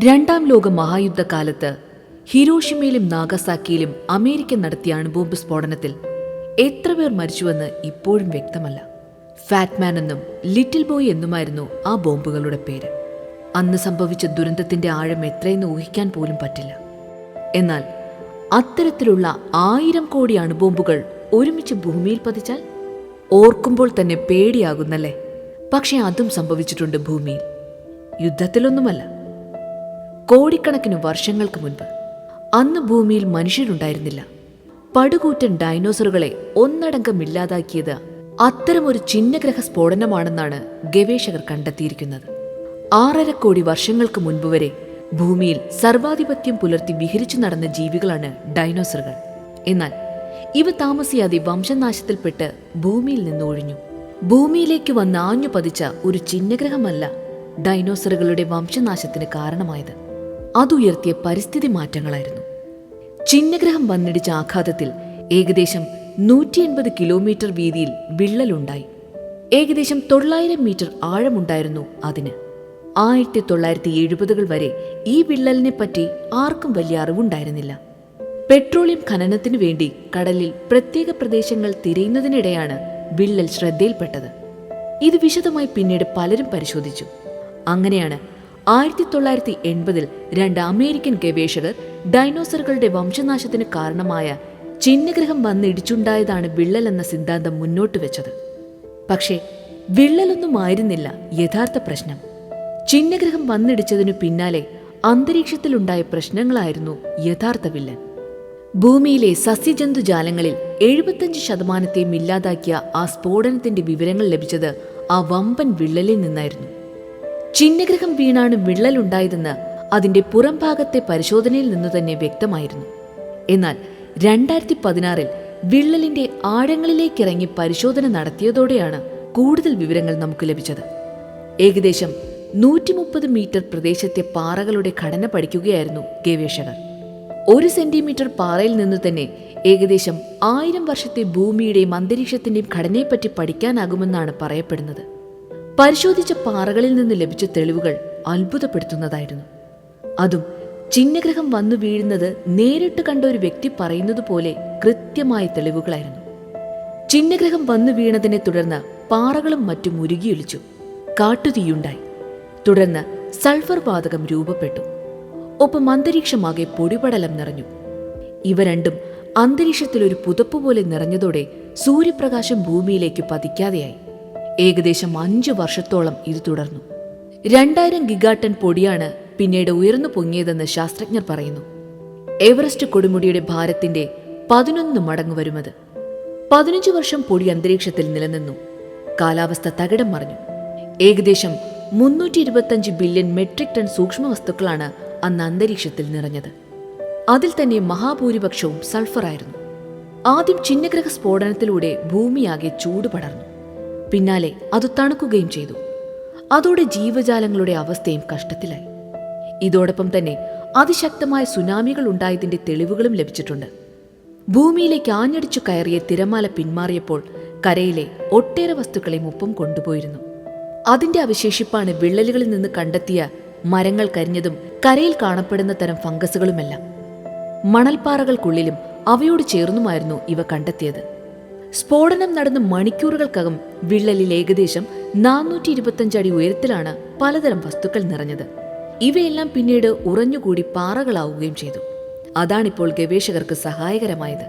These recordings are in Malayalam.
രണ്ടാം ലോക മഹായുദ്ധകാലത്ത് ഹിരോഷിമയിലും നാഗസാക്കിയിലും അമേരിക്ക നടത്തിയ അണുബോംബ് സ്ഫോടനത്തിൽ എത്ര പേർ മരിച്ചുവെന്ന് ഇപ്പോഴും വ്യക്തമല്ല. ഫാറ്റ്മാൻ എന്നും ലിറ്റിൽ ബോയ് എന്നുമായിരുന്നു ആ ബോംബുകളുടെ പേര്. അന്ന് സംഭവിച്ച ദുരന്തത്തിന്റെ ആഴം എത്രയെന്ന് ഊഹിക്കാൻ പോലും പറ്റില്ല. എന്നാൽ അത്തരത്തിലുള്ള ആയിരം കോടി അണുബോംബുകൾ ഒരുമിച്ച് ഭൂമിയിൽ പതിച്ചാൽ ഓർക്കുമ്പോൾ തന്നെ പേടിയാകുന്നല്ലേ? പക്ഷേ അതും സംഭവിച്ചിട്ടുണ്ട് ഭൂമിയിൽ. യുദ്ധത്തിലൊന്നുമല്ല. കോടിക്കണക്കിന് വർഷങ്ങൾക്ക് മുൻപ് അന്ന് ഭൂമിയിൽ മനുഷ്യരുണ്ടായിരുന്നില്ല. പടുകൂറ്റൻ ഡൈനോസറുകളെ ഒന്നടങ്കം ഇല്ലാതാക്കിയത് അത്തരമൊരു ചിഹ്നഗ്രഹ സ്ഫോടനമാണെന്നാണ് ഗവേഷകർ കണ്ടെത്തിയിരിക്കുന്നത്. ആറര കോടി വർഷങ്ങൾക്ക് മുൻപ് വരെ ഭൂമിയിൽ സർവാധിപത്യം പുലർത്തി വിഹരിച്ചു നടന്ന ജീവികളാണ് ഡൈനോസറുകൾ. എന്നാൽ ഇവ താമസിയാതെ വംശനാശത്തിൽപ്പെട്ട് ഭൂമിയിൽ നിന്ന് ഒഴിഞ്ഞു. ഭൂമിയിലേക്ക് വന്ന് ആഞ്ഞു പതിച്ച ഒരു ചിഹ്നഗ്രഹമല്ല ഡൈനോസറുകളുടെ വംശനാശത്തിന് കാരണമായത്. അതുയർത്തിയ പരിസ്ഥിതി മാറ്റങ്ങളായിരുന്നു. ചിഹ്നഗ്രഹം വന്നിടിച്ച ആഘാതത്തിൽ ഏകദേശം നൂറ്റി എൺപത് കിലോമീറ്റർ വീതിയിൽ വിള്ളലുണ്ടായി. ഏകദേശം തൊള്ളായിരം മീറ്റർ ആഴമുണ്ടായിരുന്നു അതിന്. ആയിരത്തി തൊള്ളായിരത്തി എഴുപതുകൾ വരെ ഈ വിള്ളലിനെ പറ്റി ആർക്കും വലിയ അറിവുണ്ടായിരുന്നില്ല. പെട്രോളിയം ഖനനത്തിനു വേണ്ടി കടലിൽ പ്രത്യേക പ്രദേശങ്ങൾ തിരയുന്നതിനിടെയാണ് വിള്ളൽ ശ്രദ്ധയിൽപ്പെട്ടത്. ഇത് വിശദമായി പിന്നീട് പലരും പരിശോധിച്ചു. അങ്ങനെയാണ് ആയിരത്തി തൊള്ളായിരത്തി എൺപതിൽ രണ്ട് അമേരിക്കൻ ഗവേഷകർ ഡൈനോസറുകളുടെ വംശനാശത്തിന് കാരണമായ ചിഹ്നഗ്രഹം വന്നിടിച്ചുണ്ടായതാണ് വിള്ളൽ എന്ന സിദ്ധാന്തം മുന്നോട്ട് വെച്ചത്. പക്ഷേ വിള്ളലൊന്നും ആയിരുന്നില്ല യഥാർത്ഥ പ്രശ്നം. ചിഹ്നഗ്രഹം വന്നിടിച്ചതിനു പിന്നാലെ അന്തരീക്ഷത്തിലുണ്ടായ പ്രശ്നങ്ങളായിരുന്നു യഥാർത്ഥ വില്ലൻ ഭൂമിയിലെ സസ്യജന്തുജാലങ്ങളിൽ എഴുപത്തഞ്ച് ശതമാനത്തെയും ഇല്ലാതാക്കിയ ആ സ്ഫോടനത്തിന്റെ വിവരങ്ങൾ ലഭിച്ചത് ആ വമ്പൻ വിള്ളലിൽ നിന്നായിരുന്നു. ചിഹ്നഗ്രഹം വീണാണ് വിള്ളലുണ്ടായതെന്ന് അതിന്റെ പുറംഭാഗത്തെ പരിശോധനയിൽ നിന്ന് തന്നെ വ്യക്തമായിരുന്നു. എന്നാൽ രണ്ടായിരത്തി പതിനാറിൽ വിള്ളലിന്റെ ആഴങ്ങളിലേക്കിറങ്ങി പരിശോധന നടത്തിയതോടെയാണ് കൂടുതൽ വിവരങ്ങൾ നമുക്ക് ലഭിച്ചത്. ഏകദേശം നൂറ്റി മുപ്പത് മീറ്റർ പ്രദേശത്തെ പാറകളുടെ ഘടന പഠിക്കുകയായിരുന്നു ഗവേഷകർ. ഒരു സെന്റിമീറ്റർ പാറയിൽ നിന്ന് തന്നെ ഏകദേശം ആയിരം വർഷത്തെ ഭൂമിയുടെയും അന്തരീക്ഷത്തിന്റെയും ഘടനയെപ്പറ്റി പഠിക്കാനാകുമെന്നാണ് പറയപ്പെടുന്നത്. പരിശോധിച്ച പാറകളിൽ നിന്ന് ലഭിച്ച തെളിവുകൾ അത്ഭുതപ്പെടുത്തുന്നതായിരുന്നു. അതും ചിഹ്നഗ്രഹം വന്നു വീഴുന്നത് നേരിട്ട് കണ്ട ഒരു വ്യക്തി പറയുന്നത് പോലെ കൃത്യമായ തെളിവുകളായിരുന്നു. ചിഹ്നഗ്രഹം വന്നു വീണതിനെ തുടർന്ന് പാറകളും മറ്റും ഉരുകിയൊലിച്ചു. കാട്ടുതീയുണ്ടായി. തുടർന്ന് സൾഫർ വാതകം രൂപപ്പെട്ടു. ഒപ്പം അന്തരീക്ഷമാകെ പൊടിപടലം നിറഞ്ഞു. ഇവ രണ്ടും അന്തരീക്ഷത്തിൽ ഒരു പുതപ്പ് പോലെ നിറഞ്ഞതോടെ സൂര്യപ്രകാശം ഭൂമിയിലേക്ക് പതിക്കാതെയായി. ഏകദേശം അഞ്ചു വർഷത്തോളം ഇത് തുടർന്നു. രണ്ടായിരം ഗിഗാട്ടൺ പൊടിയാണ് പിന്നീട് ഉയർന്നു പൊങ്ങിയതെന്ന് ശാസ്ത്രജ്ഞർ പറയുന്നു. എവറസ്റ്റ് കൊടുമുടിയുടെ ഭാരത്തിന്റെ പതിനൊന്ന് മടങ്ങ് വരുമത്. പതിനഞ്ചു വർഷം പൊടി അന്തരീക്ഷത്തിൽ നിലനിന്നു. കാലാവസ്ഥ തകിടം മറിഞ്ഞു. ഏകദേശം മുന്നൂറ്റി ഇരുപത്തഞ്ച് ബില്യൺ മെട്രിക് ടൺ സൂക്ഷ്മവസ്തുക്കളാണ് അന്ന് അന്തരീക്ഷത്തിൽ നിറഞ്ഞത്. അതിൽ തന്നെ മഹാഭൂരിപക്ഷവും സൾഫറായിരുന്നു. ആദ്യം ചിഹ്നഗ്രഹ സ്ഫോടനത്തിലൂടെ ഭൂമിയാകെ ചൂട് പടർന്നു പിന്നാലെ അത് തണുക്കുകയും ചെയ്തു. അതോടെ ജീവജാലങ്ങളുടെ അവസ്ഥയും കഷ്ടത്തിലായി. ഇതോടൊപ്പം തന്നെ അതിശക്തമായ സുനാമികൾ ഉണ്ടായതിന്റെ തെളിവുകളും ലഭിച്ചിട്ടുണ്ട്. ഭൂമിയിലേക്ക് ആഞ്ഞടിച്ചു കയറിയ തിരമാല പിന്മാറിയപ്പോൾ കരയിലെ ഒട്ടേറെ വസ്തുക്കളെ ഒപ്പം കൊണ്ടുപോയിരുന്നു. അതിന്റെ അവശേഷിപ്പാണ് വിള്ളലുകളിൽ നിന്ന് കണ്ടെത്തിയ മരങ്ങൾ കരിഞ്ഞതും കരയിൽ കാണപ്പെടുന്ന തരം ഫംഗസുകളുമെല്ലാം. മണൽപ്പാറകൾക്കുള്ളിലും അവയോട് ചേർന്നുമായിരുന്നു ഇവ കണ്ടെത്തിയത്. സ്ഫോടനം നടന്ന മണിക്കൂറുകൾക്കകം വിള്ളലിൽ ഏകദേശം നാനൂറ്റി ഇരുപത്തഞ്ചടി ഉയരത്തിലാണ് പലതരം വസ്തുക്കൾ നിറഞ്ഞത്. ഇവയെല്ലാം പിന്നീട് ഉറഞ്ഞുകൂടി പാറകളാവുകയും ചെയ്തു. അതാണിപ്പോൾ ഗവേഷകർക്ക് സഹായകരമായത്.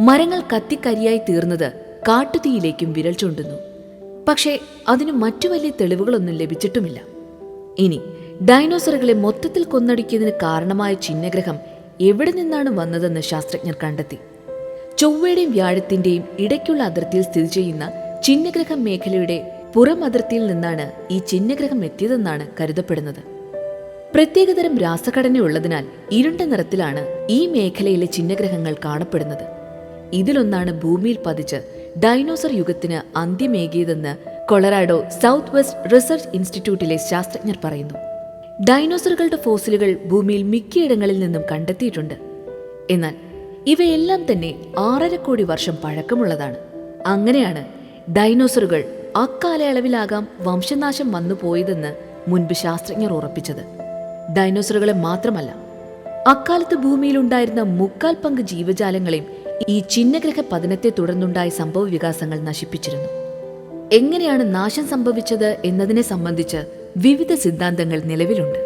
മരങ്ങൾ കത്തിക്കരിയായി തീർന്നത് കാട്ടുതീയിലേക്കും വിരൽ ചൂണ്ടുന്നു. പക്ഷേ അതിന് മറ്റു വലിയ തെളിവുകളൊന്നും ലഭിച്ചിട്ടുമില്ല. ഇനി ഡൈനോസറുകളെ മൊത്തത്തിൽ കൊന്നടിക്കുന്നതിന് കാരണമായ ചിഹ്നഗ്രഹം എവിടെ നിന്നാണ് വന്നതെന്ന് ശാസ്ത്രജ്ഞർ കണ്ടെത്തി. ചൊവ്വയുടെയും വ്യാഴത്തിന്റെയും ഇടയ്ക്കുള്ള അതിർത്തിയിൽ സ്ഥിതി ചെയ്യുന്ന ചിഹ്നഗ്രഹം മേഖലയുടെ പുറം അതിർത്തിയിൽ നിന്നാണ് ഈ ചിഹ്നഗ്രഹം എത്തിയതെന്നാണ് കരുതപ്പെടുന്നത്. പ്രത്യേകതരം രാസഘടനയുള്ളതിനാൽ ഇരുണ്ട നിറത്തിലാണ് ഈ മേഖലയിലെ ചിഹ്നഗ്രഹങ്ങൾ കാണപ്പെടുന്നത്. ഇതിലൊന്നാണ് ഭൂമിയിൽ പതിച്ച് ഡൈനോസർ യുഗത്തിന് അന്ത്യമേകിയതെന്ന് കൊളറാഡോ സൗത്ത് വെസ്റ്റ് റിസർച്ച് ഇൻസ്റ്റിറ്റ്യൂട്ടിലെ ശാസ്ത്രജ്ഞർ പറയുന്നു. ഡൈനോസറുകളുടെ ഫോസിലുകൾ ഭൂമിയിൽ മിക്കയിടങ്ങളിൽ നിന്നും കണ്ടെത്തിയിട്ടുണ്ട്. എന്നാൽ ഇവയെല്ലാം തന്നെ ആറര കോടി വർഷം പഴക്കമുള്ളതാണ്. അങ്ങനെയാണ് ഡൈനോസറുകൾ അക്കാലയളവിലാകാം വംശനാശം വന്നു പോയതെന്ന് മുൻപ് ശാസ്ത്രജ്ഞർ ഉറപ്പിച്ചത്. ഡൈനോസറുകളെ മാത്രമല്ല അക്കാലത്ത് ഭൂമിയിലുണ്ടായിരുന്ന മുക്കാൽ പങ്ക് ജീവജാലങ്ങളെയും ഈ ചിഹ്നഗ്രഹ പതനത്തെ തുടർന്നുണ്ടായ സംഭവ വികാസങ്ങൾ നശിപ്പിച്ചിരുന്നു. എങ്ങനെയാണ് നാശം സംഭവിച്ചത് എന്നതിനെ സംബന്ധിച്ച് വിവിധ സിദ്ധാന്തങ്ങൾ നിലവിലുണ്ട്.